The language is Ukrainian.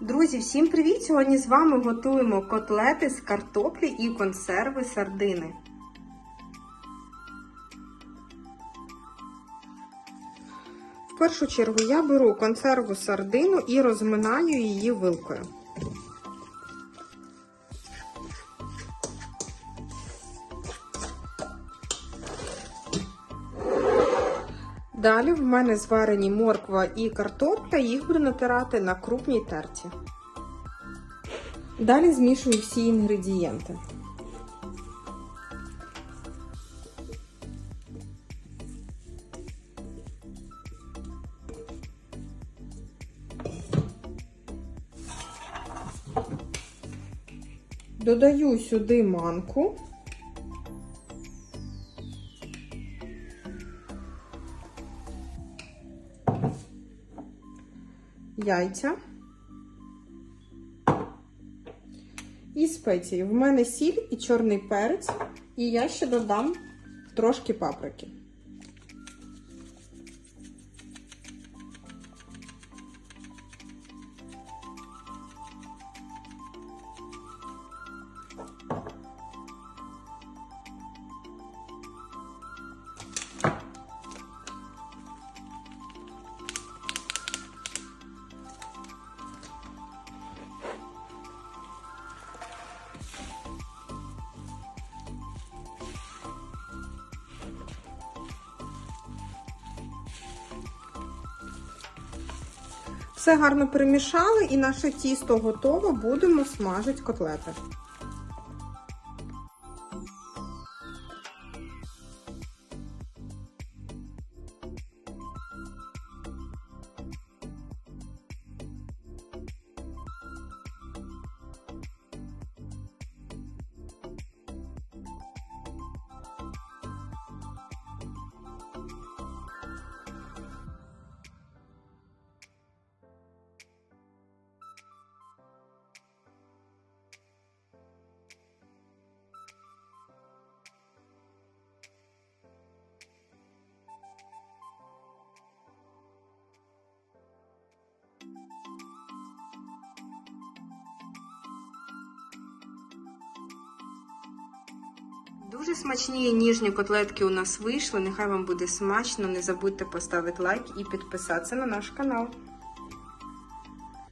Друзі, всім привіт! Сьогодні з вами готуємо котлети з картоплі і консерви сардини. В першу чергу я беру консерву сардину і розминаю її вилкою. Далі в мене зварені морква і картопля, їх буду натирати на крупній терці. Далі змішую всі інгредієнти. Додаю сюди манку. Яйця і спеції. В мене сіль і чорний перець, і я ще додам трошки паприки. Все гарно перемішали і наше тісто готово, Будемо смажити котлети. Дуже смачні ніжні котлетки у нас вийшли. Нехай вам буде смачно. Не забудьте поставити лайк і підписатися на наш канал.